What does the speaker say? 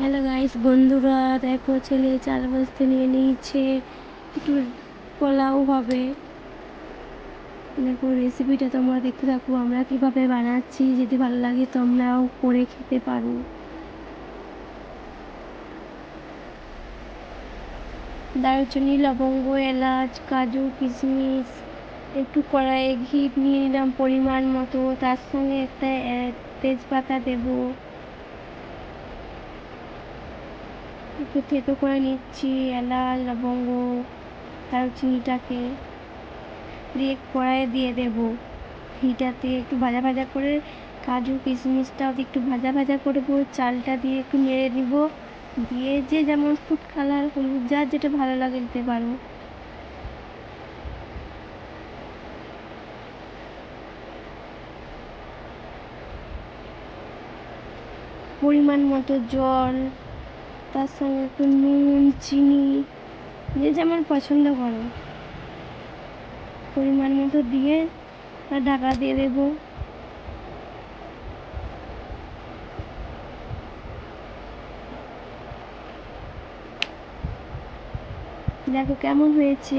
Hello guys বন্ধুরা, দেখো ছেলে চার বস্তা নিয়ে নিয়েছে। একটু পোলাও হবে। দেখো রেসিপিটা তোমরা দেখতে থাকো, আমরা কীভাবে বানাচ্ছি, যদি ভালো লাগে তোমরাও করে খেতে পারো। দারুচিনি, লবঙ্গ, এলাচ, কাজু, কিশমিশ, একটু কড়াইয়ে ঘি নিয়ে নিলাম পরিমাণ মতো। তার সঙ্গে একটা তেজপাতা দেবো। একটু থেতো করে নিচ্ছি, এলাচ, লবঙ্গ, দারুচিনিটাকে দিয়ে কড়াইয়ে দিয়ে দেবো। ঘিটাতে একটু ভাজা ভাজা করে কাজু, কিশমিশটাও একটু ভাজা ভাজা করব চালটা দিয়ে একটু নেড়ে দিব দিয়ে যে যেমন ফুড কালার হলুদ যার যেটা ভালো লাগে দিতে পারো। পরিমাণ মতো জল তার সঙ্গে একটু নুন চিনি। যে যেমন পছন্দ করো। পরিমাণ মতো দিয়ে আর ঢাকা দিয়ে দেবো। দেখো কেমন হয়েছে।